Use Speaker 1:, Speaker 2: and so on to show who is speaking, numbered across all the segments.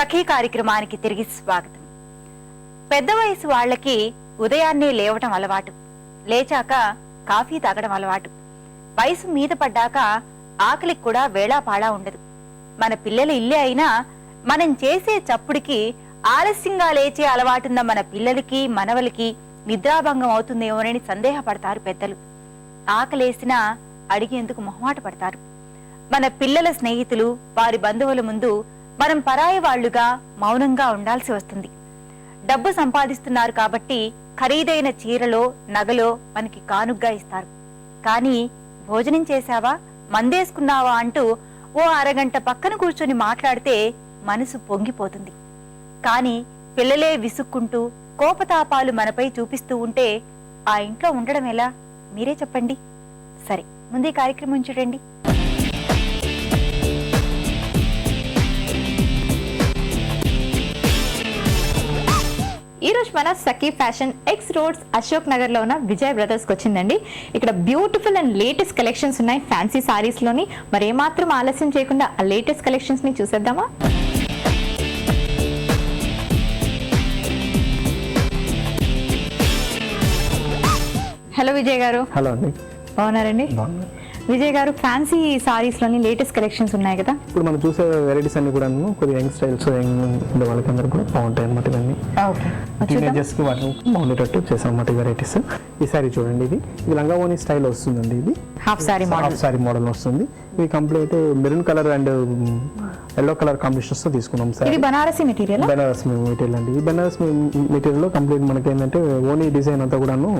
Speaker 1: సఖీ కార్యక్రమానికి తిరిగి స్వాగతం. పెద్ద వయసు వాళ్ళకి ఉదయాన్నే లేవటం అలవాటు. లేచాక కాఫీ తాగడం అలవాటు. వయసు మీద పడ్డాక ఆకలికి కూడా వేళాపాళా ఉండదు. మన పిల్లల ఇల్లే అయినా మనం చేసే చప్పుడికి ఆలస్యంగా లేచే అలవాటున్న మన పిల్లలకి మనవలకి నిద్రాభంగం అవుతుందేమోనని సందేహపడతారు పెద్దలు. ఆకలేసినా అడిగేందుకు మొహమాట పడతారు. మన పిల్లల స్నేహితులు వారి బంధువుల ముందు మనం పరాయి వాళ్ళుగా మౌనంగా ఉండాల్సి వస్తుంది. డబ్బు సంపాదిస్తున్నారు కాబట్టి ఖరీదైన చీరలో నగలో మనకి కానుగ్గా ఇస్తారు. కానీ భోజనం చేశావా? మందేసుకున్నావా అంటూ ఓ అరగంట పక్కన కూర్చొని మాట్లాడితే మనసు పొంగిపోతుంది. కానీ పిల్లలే విసుక్కుంటూ కోపతాపాలు మనపై చూపిస్తూ ఉంటే ఆ ఇంట్లో ఉండడం ఎలా? మీరే చెప్పండి. సరే ముందే కార్యక్రమం చూడండి.
Speaker 2: ఈ రోజు మన Sakhi fashion X roads Ashok నగర్లో ఉన్న విజయ్ బ్రదర్స్కి వచ్చిందండి. ఇక్కడ బ్యూటిఫుల్ అండ్ లేటెస్ట్ కలెక్షన్స్ ఉన్నాయి ఫ్యాన్సీ సారీస్లోని. మరి ఏమాత్రం ఆలస్యం చేయకుండా ఆ లేటెస్ట్ కలెక్షన్స్ని చూసేద్దామా? హలో విజయ్ గారు.
Speaker 3: హలో అండి.
Speaker 2: బాగున్నారండి. విజయ్ గారు ఫ్యాన్సీ సారీస్లోని లేటెస్ట్ కలెక్షన్స్ ఉన్నాయి కదా?
Speaker 3: ఇప్పుడు మనం చూసే వెరైటీస్ అన్ని కూడా కొద్దిగా యంగ్ స్టైల్స్ యంగ్ ఉండే వాళ్ళకందరూ కూడా బాగుంటాయి అనమాట ఇవన్నీ. టీనేజర్స్కి వాటిని బాగుండేటట్టు చేసాం అన్నమాట వెరైటీస్ ఈ సారీ చూడండి ఇది. ఇది లంగావోని స్టైల్ వస్తుందండి ఇది.
Speaker 2: Half sari model
Speaker 3: half sari model వస్తుంది. ఇది complete maroon colour and yellow colour కాంబినేషన్స్తో తీసుకున్నాం సార్.
Speaker 2: ఇది బనారసి మెటీరియల్?
Speaker 3: బెనారస్ మెటీరియల్ అండి. ఈ బెనారస్ మెటీరియల్లో కంప్లీట్ మనకి ఏంటంటే ఓనీ డిజైన్ అంతా కూడాను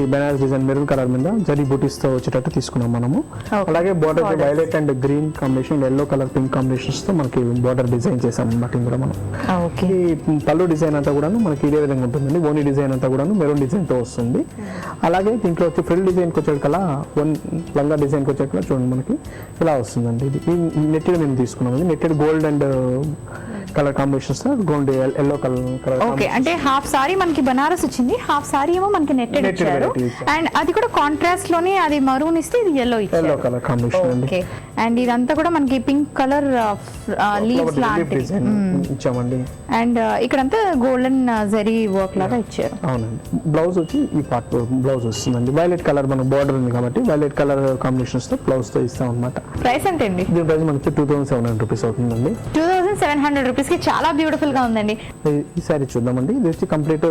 Speaker 3: ఈ బెనారస్ డిజైన్ మెరూన్ కలర్ మీద జరీ బూటీస్తో వచ్చేటట్టు తీసుకున్నాం మనము. అలాగే border violet and green combination yellow colour pink కాంబినేషన్స్తో మనకి బార్డర్ డిజైన్ చేసాం అన్నమాట ఇందులో మనం. ఈ పళ్ళు డిజైన్ అంతా కూడాను మనకి ఇదే విధంగా ఉంటుందండి. ఓనీ డిజైన్ అంతా కూడాను మెరూన్ డిజైన్తో వస్తుంది. అలాగే దీంట్లో వచ్చి ఫ్రిల్ డిజైన్కి వచ్చేకల్లా వన్ లంగా డిజైన్కి వచ్చేకల్లా చూడండి మనకి. ఇలా వస్తుందండి. ఇది ఈ నెట్టెడ్ మేము తీసుకున్నాం. Netted gold and colour combinations gold yellow colour colour
Speaker 2: okay అంటే హాఫ్ సారీ మనకి బనారస్ వచ్చింది హాఫ్ సారీ ఏమో మనకి నెట్టెడ్ ఇచ్చారు. అండ్ అది కూడా కాంట్రాస్ట్లోనే అది మరూన్ ఇస్తే ఇది ఎల్లో
Speaker 3: ఎల్లో కలర్ కాంబినేషన్ అండి.
Speaker 2: ఓకే అండ్ ఇదంతా కూడా మనకి పింక్ కలర్ లీవ్స్
Speaker 3: డిజైన్ ఇచ్చామండి.
Speaker 2: అండ్ ఇక్కడంతా గోల్డెన్ జరీ వర్క్ లాగా ఇచ్చారు.
Speaker 3: అవునండి. బ్లౌజ్ వచ్చి ఈ పార్ట్ బ్లౌజ్ వస్తుందండి. వైలెట్ కలర్ మనకు బార్డర్ ఉంది కాబట్టి వైలెట్ కలర్ కాంబినేషన్స్తో బ్లౌజ్తో ఇస్తాం అనమాట
Speaker 2: ప్రైస్ ఎంత అండి
Speaker 3: దీని ప్రైస్ మనకి two thousand seven hundred rupees అవుతుందండి.
Speaker 2: టూ థౌసండ్ సెవెన్ హండ్రెడ్ రూపీస్కి చాలా బ్యూటిఫుల్గా ఉందండి.
Speaker 3: ఈ- సారీ చూద్దామండి. ఇది వచ్చి కంప్లీట్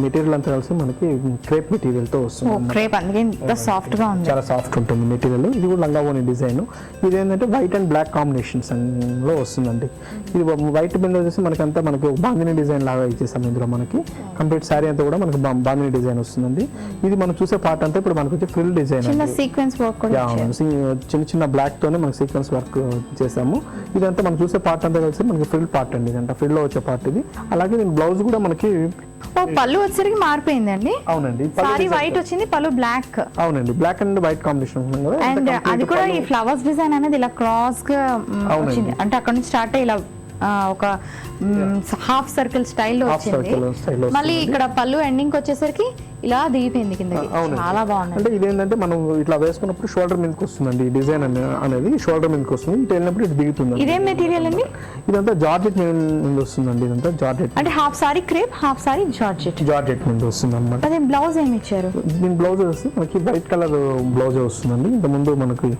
Speaker 3: మెటీరియల్ అంతా కలిసి మనకి క్రేప్ మెటీరియల్తో వస్తుంది.
Speaker 2: క్రేప్ అందుకే ఇంత సాఫ్ట్గా ఉంది.
Speaker 3: చాలా సాఫ్ట్ ఉంటుంది మెటీరియల్ ఇది కూడా లంగా ఓని డిజైన్. ఇది ఏంటంటే వైట్ అండ్ బ్లాక్ కాంబినేషన్స్లో వస్తుందండి. ఇది వైట్ మీద వచ్చేసి మనకి అంతా మనకి బాందిని డిజైన్ లాగా ఇచ్చేసాం ఇందులో మనకి. కంప్లీట్ సారీ అంతా కూడా మనకి బాందిని డిజైన్ వస్తుందండి. ఇది మనం చూసే పార్ట్ అంతా ఇప్పుడు మనకి వచ్చి ఫ్రిల్ డిజైన్
Speaker 2: సీక్వెన్స్ వర్క్
Speaker 3: చిన్న చిన్న బ్లాక్ తోనే మనకి సీక్వెన్స్ వర్క్ చేసాము. ఇదంతా మనం చూసే పార్ట్ అంతా కలిసి మనకి ఫ్రిల్ పార్ట్ అండి ఇదంతా ఫ్రిల్లో వచ్చే పార్ట్ ఇది. అలాగే దీని బ్లౌజ్ కూడా మనకి
Speaker 2: ఓ పళ్ళు వచ్చేసరికి మారిపోయిందండి
Speaker 3: అవునండి
Speaker 2: సారీ వైట్ వచ్చింది పళ్ళు బ్లాక్
Speaker 3: అవునండి బ్లాక్ అండ్ వైట్ కాంబినేషన్ ఉంటుంది కదా
Speaker 2: అండ్ అది కూడా ఈ ఫ్లవర్స్ డిజైన్ అనేది ఇలా
Speaker 3: క్రాస్గా.
Speaker 2: వచ్చింది. అంటే అక్కడ నుంచి స్టార్ట్ అయ్యి ఇలా ఒక హాఫ్ సర్కిల్ స్టైల్లో వచ్చింది. మళ్ళీ ఇక్కడ పళ్ళు ఎండింగ్ వచ్చేసరికి ఇలా దిగిపోయింది
Speaker 3: అవునండి.
Speaker 2: చాలా బాగుంది.
Speaker 3: అంటే ఇదేంటంటే మనం ఇట్లా వేసుకున్నప్పుడు షోల్డర్ మీదకి వస్తుందండి ఈ డిజైన్ అనే- అనేది. షోల్డర్ మీదకి వస్తుంది. ఇటు వెళ్ళినప్పుడు ఇటు దిగుతుంది
Speaker 2: ఇదేం మెటీరియల్ అండి?
Speaker 3: ఇదంతా జార్జెట్ మీద వస్తుందండి. ఇదంతా జార్జెట్
Speaker 2: అంటే half sari crepe half sari georgette.
Speaker 3: Georgette మీద వస్తుంది అనమాట
Speaker 2: అదే బ్లౌజ్ ఏమి ఇచ్చారు?
Speaker 3: దీని బ్లౌజ్ వచ్చి మనకి వైట్ కలర్ బ్లౌజ్ వస్తుందండి. ఇంత ముందు మనకి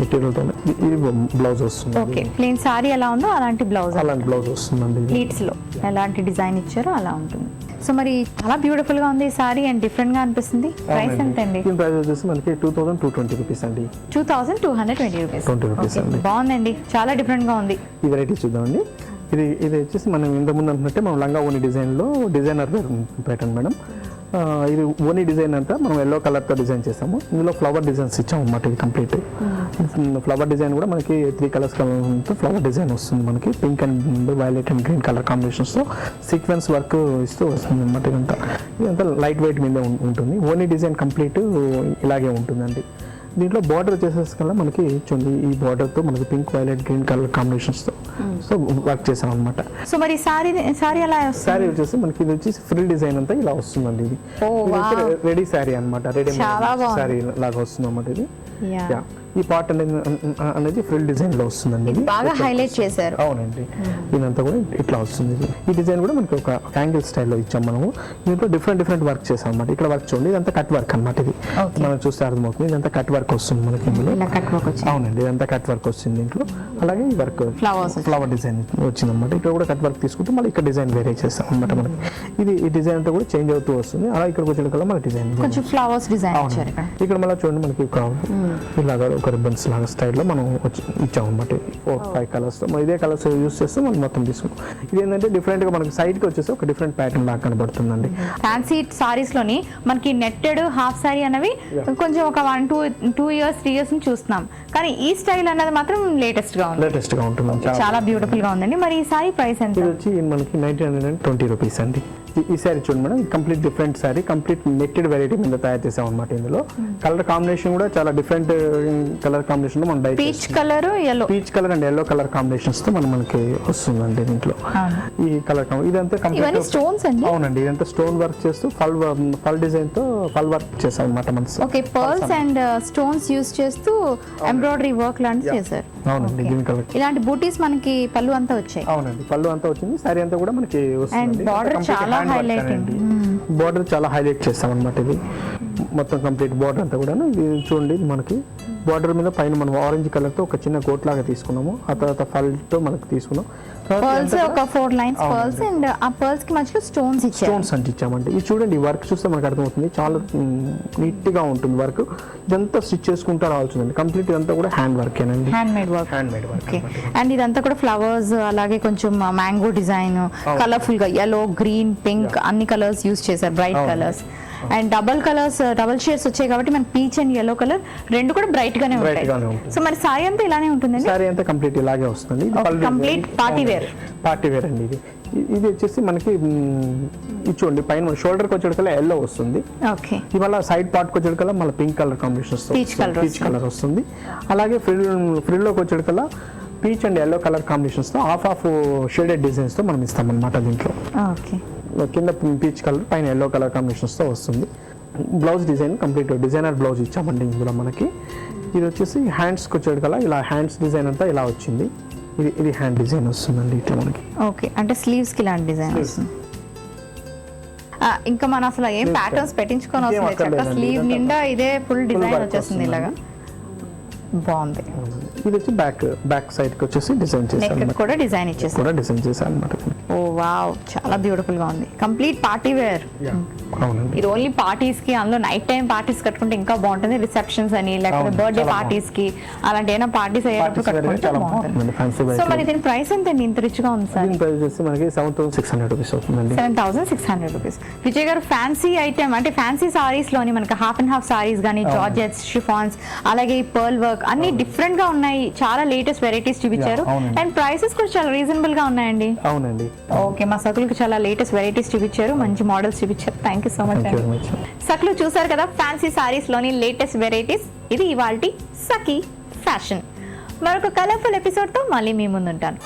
Speaker 3: మెటీరియల్తో ఇది బ్లౌజ్ వస్తుంది.
Speaker 2: ఓకే. ప్లెయిన్ సారీ ఎలా ఉందో అలాంటి బ్లౌజ్
Speaker 3: అలాంటి బ్లౌజ్ వస్తుందండి.
Speaker 2: ప్లీట్స్లో ఎలాంటి డిజైన్ ఇచ్చారో అలా ఉంటుంది. సో మరి చాలా బ్యూటిఫుల్గా ఉంది ఈ సారీ అండ్ డిఫరెంట్గా అనిపిస్తుంది. ప్రైస్ ఎంత అండి?
Speaker 3: దీని ప్రైస్ వచ్చేసి మనకి two thousand two twenty rupees అండి.
Speaker 2: Two thousand two hundred twenty rupees.
Speaker 3: 20 rupees అండి.
Speaker 2: బాగుందండి. చాలా డిఫరెంట్గా ఉంది.
Speaker 3: ఈ వెరైటీ చూద్దామండి. ఇది ఇది వచ్చేసి మనం ఇంతకుముందు అనుకుంటే మనం లంగా ఓని డిజైన్లో డిజైనర్ ప్యాటర్న్ మేడం. ఇది ఓనీ డిజైన్ అంతా మనం ఎల్లో కలర్తో డిజైన్ చేసాము ఇందులో ఫ్లవర్ డిజైన్స్ ఇచ్చాము అన్నమాట ఇది కంప్లీట్ ఫ్లవర్ డిజైన్ కూడా మనకి త్రీ కలర్స్ కలర్తో ఫ్లవర్ డిజైన్ వస్తుంది మనకి. Pink and violet and green colour కాంబినేషన్స్తో sequence work ఇస్తూ వస్తుంది అనమాట ఇదంతా. ఇదంతా లైట్ వెయిట్ మీద ఉంటుంది. ఓనీ డిజైన్ కంప్లీట్ ఇలాగే ఉంటుందండి. దీంట్లో బార్డర్ వచ్చేసేసి కల్లా మనకి చూడండి ఈ border తో మనకి పింక్ వైలెట్ గ్రీన్ కలర్ కాంబినేషన్స్తో సో వర్క్ చేసాం అనమాట
Speaker 2: సో మరి సారీ సారీ ఎలా వస్తుంది?
Speaker 3: శారీ వచ్చేసి మనకి ఇది వచ్చేసి ఫ్రిల్ డిజైన్ అంతా ఇలా వస్తుందండి ఇది. రెడీ శారీ అనమాట రెడీ. శారీ లాగా వస్తుంది అనమాట ఇది. యా ఈ పార్ట్ అనేది అనేది ఫ్రిల్ డిజైన్లో వస్తుందండి
Speaker 2: బాగా హైలైట్ చేశారు.
Speaker 3: అవునండి. ఇదంతా కూడా ఇట్లా వస్తుంది. ఈ డిజైన్ కూడా మనకి ఒక యాంగిల్ స్టైల్లో ఇచ్చాం మనము. దీంట్లో డిఫరెంట్ డిఫరెంట్ వర్క్ చేసాం అనమాట ఇక్కడ వర్క్ చూడండి ఇదంతా కట్ వర్క్ అనమాట ఇది. మనం చూస్తే అర్థమవుతుంది ఇదంతా కట్ వర్క్ వస్తుంది మనకి ఇందులో. అవునండి ఇదంతా కట్ వర్క్ వస్తుంది దీంట్లో. అలాగే ఈ వర్క్. ఫ్లవర్ డిజైన్ వచ్చింది అనమాట ఇక్కడ కూడా కట్ వర్క్ తీసుకుంటే మళ్ళీ ఇక్కడ డిజైన్ వేరే చేస్తాం అనమాట మనకి. ఇది ఈ డిజైన్ అంతా కూడా చేంజ్ అవుతూ వస్తుంది. అలా ఇక్కడికి వచ్చేటికల్లా మన డిజైన్
Speaker 2: కొంచెం ఫ్లవర్స్ డిజైన్ ఇక్కడ.
Speaker 3: ఇక్కడ మళ్ళీ చూడండి మనకి ఒక ఇలాగా ఒక రిబ్బన్స్ లాగా స్టైల్లో మనం వచ్చి ఇచ్చాం అనమాట ఫోర్ ఫైవ్ కలర్స్ మనం ఇదే కలర్స్ యూస్ చేస్తే మనం మొత్తం తీసుకుంటాం ఇది ఏంటంటే డిఫరెంట్గా మనకి సైడ్కి వచ్చేసి ఒక డిఫరెంట్ ప్యాటర్న్ లాగా కనబడుతుందండి.
Speaker 2: ఫ్యాన్సీ సారీస్లోని మనకి నెట్టెడ్ హాఫ్ సారీ అనేవి కొంచెం ఒక one two two years three years చూస్తున్నాం. కానీ ఈ స్టైల్ అన్నది మాత్రం లేటెస్ట్గా ఉంది.
Speaker 3: లేటెస్ట్గా ఉంటుంది చాలా
Speaker 2: చాలా బ్యూటిఫుల్గా ఉందండి. మరి ఈ సారీ ప్రైస్ ఎంత?
Speaker 3: ఇది వచ్చి మనకి nineteen hundred and twenty rupees అండి. ఈ- శారీ చూడండి madam. Complete different sari complete netted variety మీద తయారు చేసాం అనమాట ఇందులో. కలర్ కాంబినేషన్ కూడా చాలా డిఫరెంట్ కలర్ కాంబినేషన్లో మనం dye
Speaker 2: peach colour yellow
Speaker 3: peach colour and yellow colour కాంబినేషన్స్తో మనం మనకి వస్తుందండి దీంట్లో. ఈ కలర్ ఇదంతా కంప్లీట్
Speaker 2: స్టోన్స్ అండి?
Speaker 3: అవునండి. ఇదంతా స్టోన్ వర్క్ చేస్తూ ఫల్ ఫల్ డిజైన్తో ఫల్ వర్క్ చేసాం అనమాట మన
Speaker 2: okay pearls and stones use చేస్తూ ఎంబ్రాయిడరీ వర్క్ లాంటివి చేశారు.
Speaker 3: అవునండి గ్రీన్ కలర్
Speaker 2: ఇలాంటి బూటీస్ మనకి పళ్ళు అంతా వచ్చాయి.
Speaker 3: అవునండి పళ్ళు అంతా వచ్చింది సారీ అంతా కూడా మనకి వస్తుంది
Speaker 2: border చాలా highlighting.
Speaker 3: బార్డర్ చాలా హైలైట్ చేస్తాం అనమాట ఇది. మొత్తం కంప్లీట్ బార్డర్ అంతా కూడా ఇది చూడండి ఇది మనకి బార్డర్ మీద పైన మనం ఆరెంజ్ కలర్తో ఒక చిన్న కోట్ లాగా తీసుకున్నాము. ఆ తర్వాత ఫల్తో మనకి తీసుకున్నాం.
Speaker 2: పర్ల్స్ ఒక ఫోర్ లైన్స్ పర్ల్స్ అండ్ ఆ పర్ల్స్కి మధ్యలో స్టోన్స్
Speaker 3: అంటే ఇచ్చామండి. ఇది చూడండి వర్క్ చూస్తే మనకు అర్థమవుతుంది. చాలా నీట్గా ఉంటుంది వర్క్ ఇదంతా స్టిచ్ చేసుకుంటూ రావాల్సిందండి. కంప్లీట్ ఇదంతా కూడా హ్యాండ్ వర్క్ ఏనండి.
Speaker 2: Hand made work
Speaker 3: hand made work
Speaker 2: okay and ఇదంతా కూడా ఫ్లవర్స్ అలాగే కొంచెం మ్యాంగో డిజైన్ కలర్ఫుల్గా ఎల్లో గ్రీన్ పింక్ అన్ని కలర్స్ యూస్ చేశారు bright. Colours and double colours double shades వచ్చాయి కాబట్టి మన పీచ్ అండ్ ఎల్లో కలర్ రెండు కూడా బ్రైట్ గానే ఉంటాయి.
Speaker 3: ఉంటుంది.
Speaker 2: సో మరి సారీ అంతా ఇలానే ఉంటుందండి?
Speaker 3: సారీ అంతా కంప్లీట్ ఇలాగే వస్తుంది. design.
Speaker 2: party wear.
Speaker 3: Party wear అండి ఇది. ఇది వచ్చేసి మనకి ఇది చూడండి పైన షోల్డర్కి వచ్చేటికల్లా ఎల్లో వస్తుంది.
Speaker 2: ఓకే
Speaker 3: ఇవాళ సైడ్ పార్ట్కి వచ్చేటికల్లా మళ్ళీ pink colour combination
Speaker 2: colour
Speaker 3: peach
Speaker 2: వస్తుంది.
Speaker 3: కలర్ వస్తుంది. అలాగే ఫ్రిల్ ఫ్రిల్లోకి వచ్చేటికల్లా పీచ్ అండ్ ఎల్లో కలర్ కాంబినేషన్స్తో హాఫ్ ఆఫ్ షేడెడ్ డిజైన్స్తో మనం ఇస్తాం అనమాట దీంట్లో.
Speaker 2: ఓకే
Speaker 3: కింద పీచ్ కలర్ పైన ఎల్లో కలర్ కాంబినేషన్స్తో వస్తుంది. Blouse design complete. Designer blouse ఇచ్చామండి ఇందులో మనకి. ఇది వచ్చేసి హ్యాండ్స్కి వచ్చేటికల్లా ఇలా హ్యాండ్స్ డిజైన్ అంతా ఇలా వచ్చింది. ఇది ఇది హ్యాండ్ డిజైన్ వస్తుందండి ఇట్లా మనకి.
Speaker 2: ఓకే అంటే స్లీవ్స్కి ఇలాంటి డిజైన్. వస్తుంది. ఇంకా మనం అసలు ఏం ప్యాటర్న్స్ పెట్టించుకొని వస్తుంది. స్లీవ్ నిండా ఇదే ఫుల్ డిజైన్ వచ్చేస్తుంది. ఇలాగా. బాగుంది.
Speaker 3: ఇది వచ్చి బ్యాక్ బ్యాక్ సైడ్కి వచ్చేసి డిజైన్ చేశాను అన్నమాట.
Speaker 2: కూడా డిజైన్ ఇచ్చేసారు
Speaker 3: కూడా డిజైన్ చేశాను అనమాట
Speaker 2: ఓ వావ్ చాలా బ్యూటిఫుల్గా ఉంది. Complete party wear. ఇది ఓన్లీ పార్టీస్కి అందులో నైట్ టైం పార్టీస్ కట్టుకుంటే ఇంకా బాగుంటుంది. రిసెప్షన్స్ అని లేకపోతే బర్త్డే పార్టీస్కి అలాంటి ఏమైనా పార్టీస్ అయ్యేటప్పుడు కట్టుకుంటే బాగుంటుంది. సో మరి దీని ప్రైస్ ఎంత ఇంత రిచ్గా ఉంది సార్
Speaker 3: ప్రైస్ వచ్చి మనకి seven thousand six hundred rupees అవుతుందండి.
Speaker 2: Seven thousand six hundred rupees Vijay గారు ఫ్యాన్సీ ఐటమ్ అంటే ఫ్యాన్సీ సారీస్లోని మనకి హాఫ్ అండ్ హాఫ్ సారీస్ కానీ జార్జెట్స్ షిఫాన్స్ అలాగే పర్ల్ వర్క్ అన్ని డిఫరెంట్గా ఉన్నాయి. చాలా లేటెస్ట్ వెరైటీస్ చూపించారు. అండ్ ప్రైసెస్ కూడా చాలా రీజనబుల్గా ఉన్నాయండి.
Speaker 3: అవునండి.
Speaker 2: ఓకే మా సకులకు చాలా లేటెస్ట్ వెరైటీస్ చూపించారు. మంచి మోడల్స్ చూపించారు. Thank
Speaker 3: thank you very much
Speaker 2: సకులు చూసారు కదా ఫ్యాన్సీ సారీస్లోని లేటెస్ట్ వెరైటీస్ ఇది ఇవాల్టి సఖీ ఫ్యాషన్ మరొక కలర్ఫుల్ ఎపిసోడ్తో మళ్ళీ మీ ముందుంటాను.